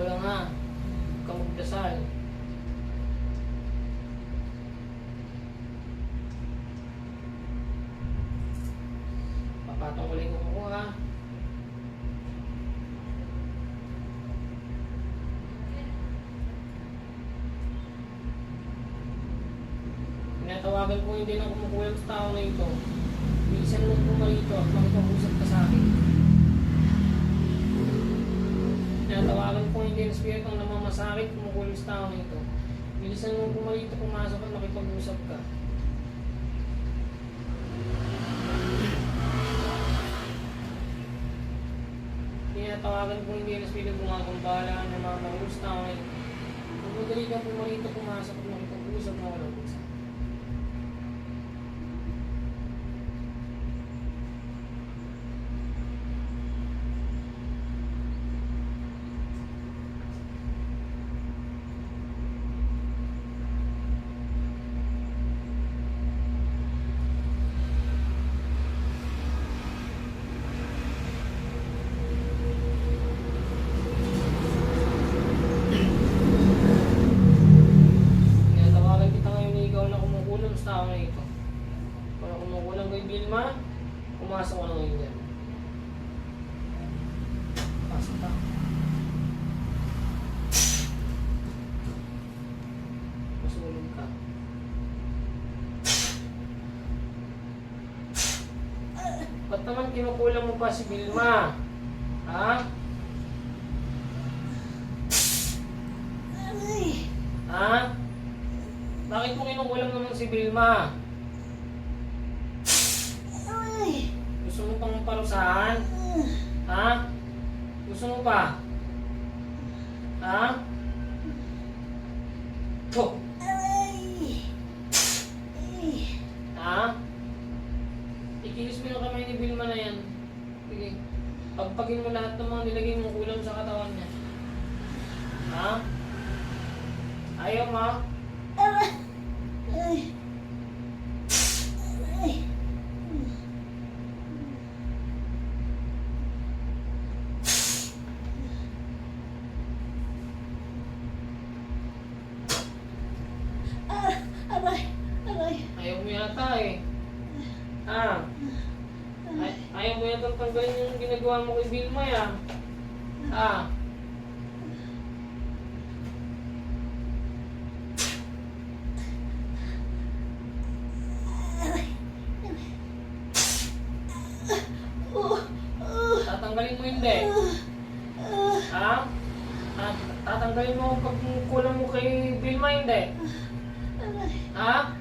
mo lang ha. Huwag kang magdasal. Papatong ulit ko ko ha. Tinatawagan ko hindi na kumukulang sa tao na ito. Bilisan mo pumarito at makipag-usap ka sa akin. Tinatawagan ko hindi ang spirit ang namamasakit kumukulang sa tao na ito. Bilisan mo pumarito, pumasok at makipag-usap ka. Tinatawagan ko hindi ang spirit kung akong bahala na mamakulang sa tao na ito. Kung madali kang pumarito, pumasok at makipag-usap na walang usap. Tinatawagan kita ngayon na ikaw na kumukulam sa tao na ito. Kung kumukulam kay Vilma, pumasok ka na ngayon yan. Pasok ka. Masulog ka. Ba't naman kinukulam mo pa si Vilma? Ha? Ha? Bakit mo kinukulam naman si Vilma? Gusto mo pang parusahan? Ha? Gusto mo pa? Ha? Oh, ha? Ikilis mo ni Vilma na yan. Sige. Pagpagin mo lahat ng mga nilagay mo kulam sa katawan niya. Ha? Ayaw mo? Ayaw mo yata eh. Ha? Ay, ayaw mo yata tanggalin yung ginagawa mo kay Vilma ya. Ha? Tatanggalin mo hindi. Ha? Ha? Tatanggalin mo pag kulang mo kay Vilma hindi. Ha?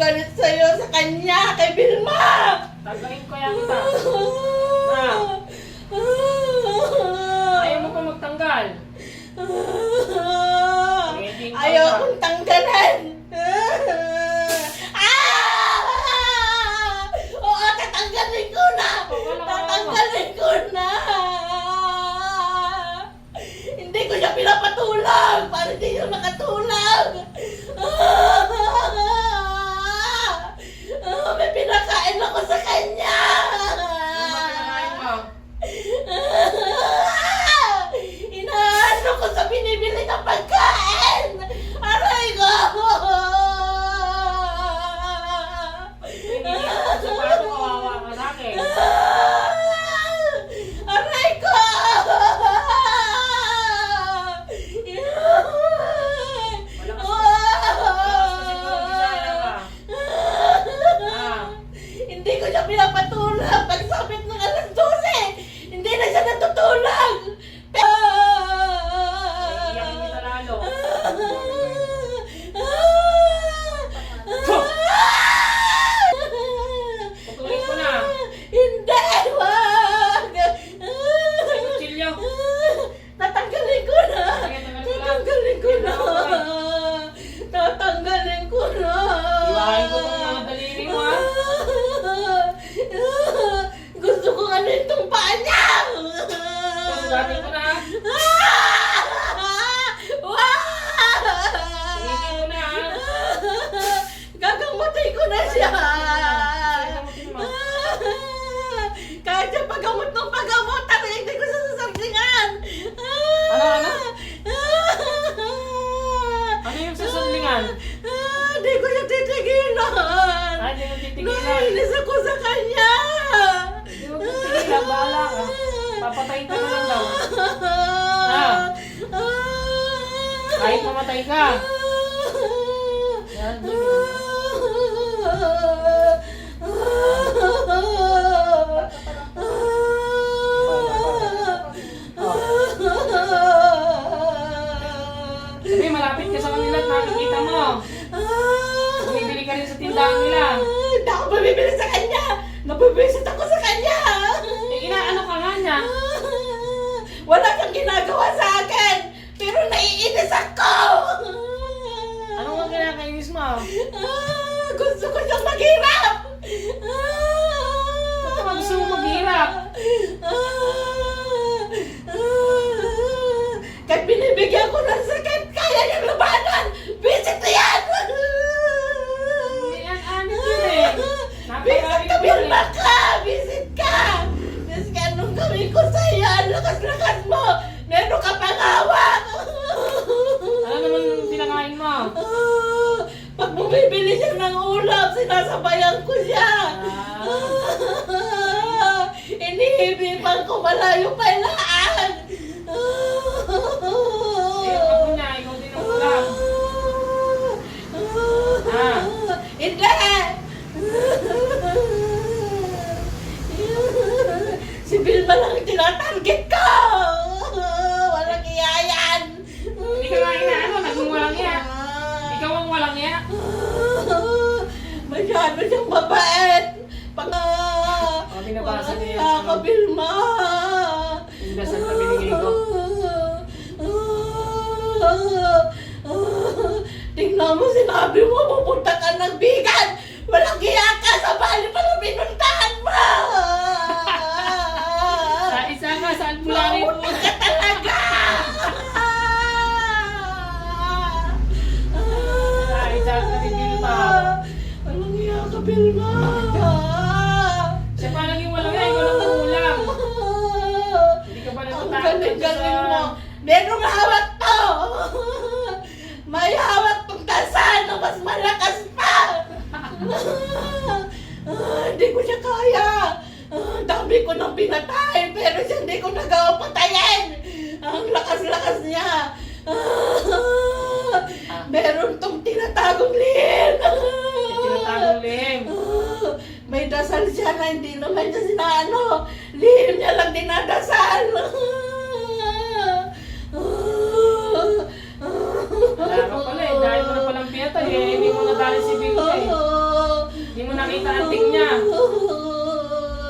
galit sa'yo, sa kanya, kay Vilma! Tagayin ko yan kita. Ha? Ah. Ayaw mo pa magtanggal. Ah. Ready ka Ayaw ba? tanggalan. Ah! Oo, tatanggalin ko na! Tatanggalin ko na! Hindi ko siya pinapatulog para hindi siya nakatulog! Ah! Hindi mo titigilan. Nainis ako sa kanya! Hindi mo titigilan. Ah, bahala ka. Papatayin ka na lang daw. Ha? Ah. Ah. Kahit mamatay ka. taas niya. Ah. Ah. Meron tong tinatagong lihim. Ah. Tinatagong lihim. may dasal siya na hindi naman niya sinaano. Lihim niya lang dinadasal. Ah, Wala ka pala eh. Dahil mo na palang piyata eh. Hindi mo na nadali si Bing niya eh. Hindi mo nakita ang ting niya.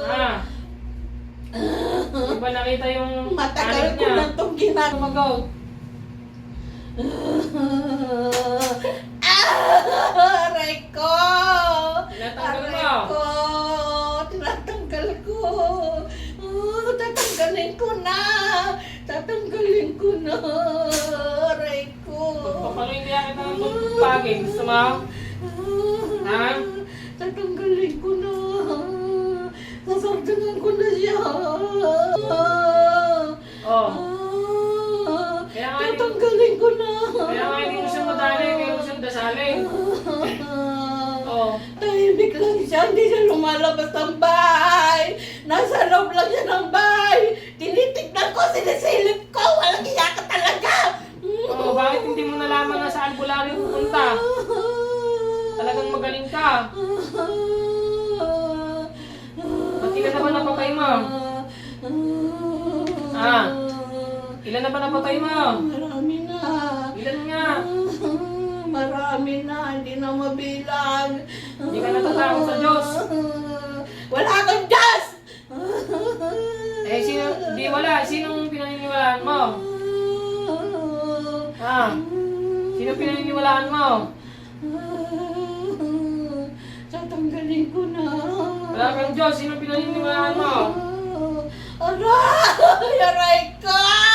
Ha? Hindi ba nakita yung Matagal anik ko niya? Ginagawa. Tumagaw. Ah! Aray ko! Tinatanggal mo. Aray ko! Tinatanggal ko! Oh, tatanggalin ko na! Tatanggalin ko na! Aray ko! Papaluin kaya kita ng pagpagin. Gusto mo? Ha? Tatanggalin ko na! Sasartangan ko na siya! Oh. Ah, Kaya nga yung- tatanggalin ko na! Kaya nga hindi mo siya madali. Kaya dasalin. Oh. Tahimik lang siya, hindi siya lumalabas ng bahay. Nasa loob lang siya ng bahay. Tinitignan ko, sinisilip ko, walang iya ka talaga. Oh, bakit hindi mo nalaman na sa albularyo pupunta? Talagang magaling ka. Ba't ilan na ba napatay mo? Ah. Ilan na ba napatay mo? Marami na. Ilan nga? Marami na, hindi na mabilang. Hindi ka natatakot sa Diyos. Wala akong Diyos! Eh, sino, di wala. Sinong pinaniniwalaan mo? Ah, sino pinaniniwalaan mo? Tatanggalin ko na. Wala kang Diyos. Sino pinaniniwalaan mo? Aray! Aray ko!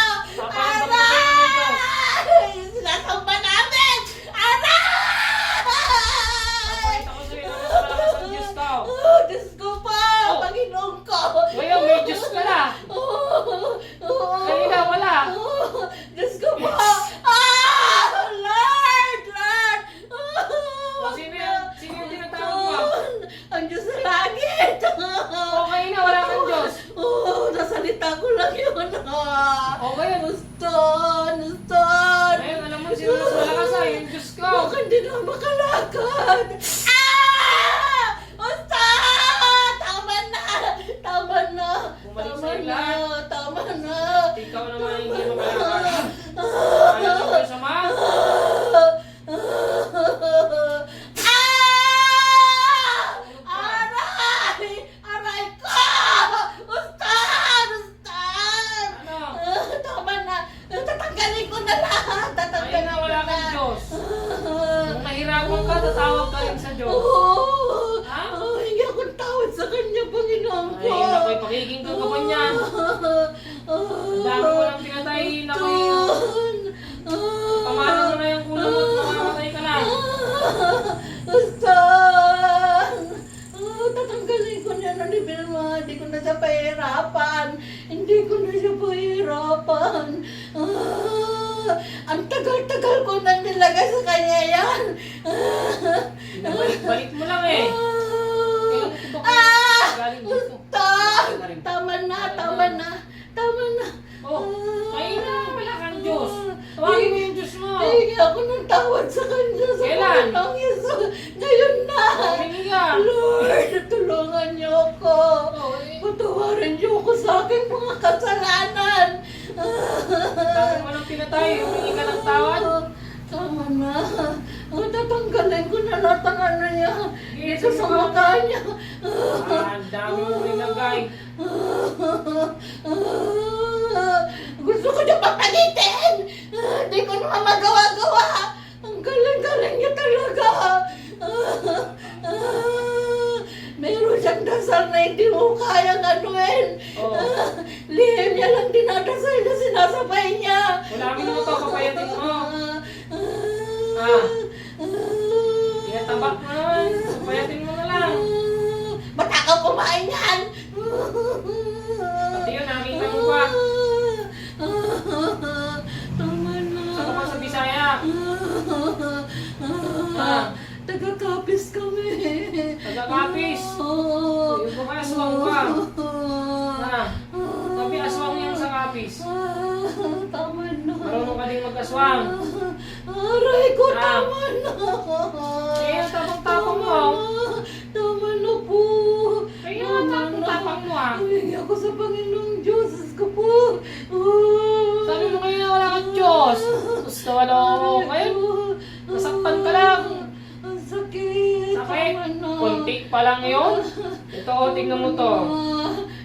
Pahirapan. Hindi ko na siya pahirapan. Ah, ang tagal-tagal ko na nilagay sa kanya yan. Balik-balik mo lang eh. Ah! Dito. Ustan! Tama na, tama na. Tama na. Oh, ngayon na, wala kang Diyos. Tawagin mo yung Hihingi ako ng tawad sa kanya sa Kailan? Panginoong Yesus. Ngayon na. Humingi ka. Lord, tulungan niyo ako. Eh. Patawarin niyo ako sa aking mga kasalanan. Dami mo lang pinatay, humingi ka ng tawad. Tama na. Oh, tatanggalin ko na lahat ng ano niya. Dito sa mukha niya. Ah, ang dami mo nilagay. Gusto ko niya papalitin! Hindi ko naman magawa-gawa! Ang galing-galing niya talaga! Meron siyang dasal na hindi mo kayang anuin. Oo. Lihim niya lang dinadasal na sinasabay niya. Ulamin mo to, papayatin mo. Ah. Tinatabak mo naman, Taga-kapis? Oo. Yung aswang ka. Ah, Ah. sabi aswang yan sa kapis. Ah, Tama na. Marunong ka din mag-aswang. Aray ko, tama na. Lang yun. Ito, oh, tingnan mo to.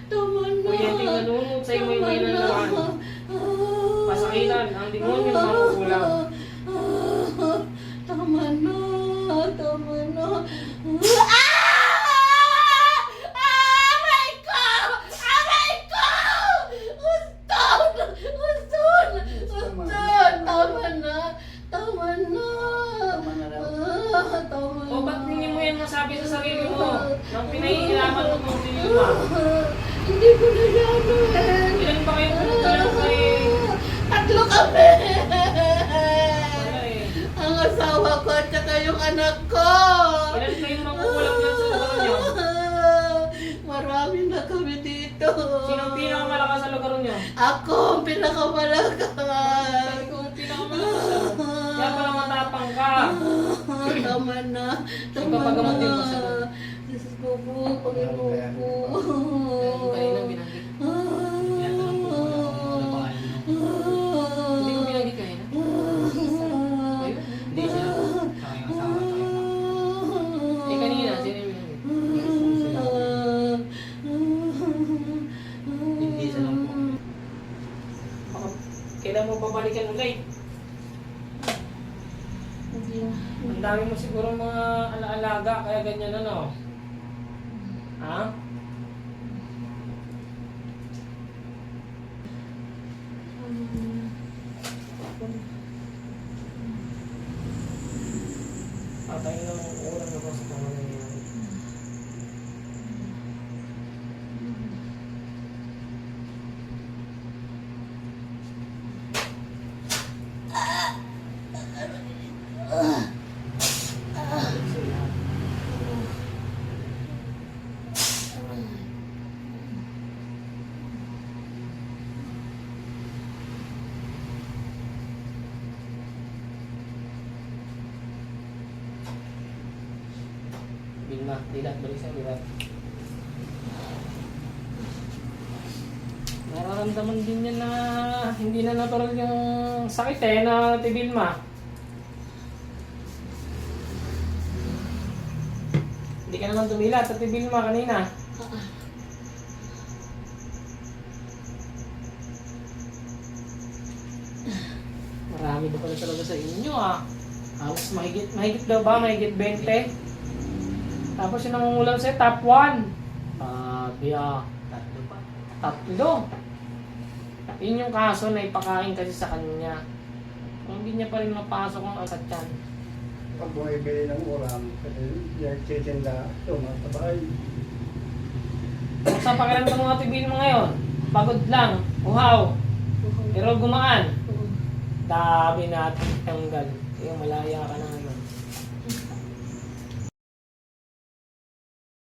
Tama na. Kuya, tingnan mo, sa'yo mo yung may Tama na. nalaman. Ah. Pasakitan, ang demonyo makukulang. Ako ang pinakamalakas. Ko, ang pinakamalakas. Kaya pala matapang ka. Tama na. Tama Ipapagamot din na. mo siya. Diyos ko po, Panginoon ko. Yung kanina Dami mo siguro mga alaalaga, kaya ganyan ano. Ha? Patay na ang ulam na ba sa pangalan niya? Bilma, dilat, balik sa dilat. Nararamdaman din niya na hindi na natural yung sakit eh na tibilma. Hindi ka naman tumilat sa tibilma kanina. Marami ba pala talaga sa inyo ah. Halos mahigit, mahigit daw ba? Mahigit 20? Tapos yung nangungulam sa'yo, top 1. Sabi ah, Tatlo pa. tatlo. Yun yung kaso na ipakain kasi sa kanya. Kung hindi niya pa rin mapasok ang asat yan. Pag bumibili ng ulam, kasi nagtitinda, tumatabay. Kung sa pakiramdam mo nga tibil mo ngayon, pagod lang, uhaw, pero gumaan. Dami natin tanggal. Kaya malaya ka na.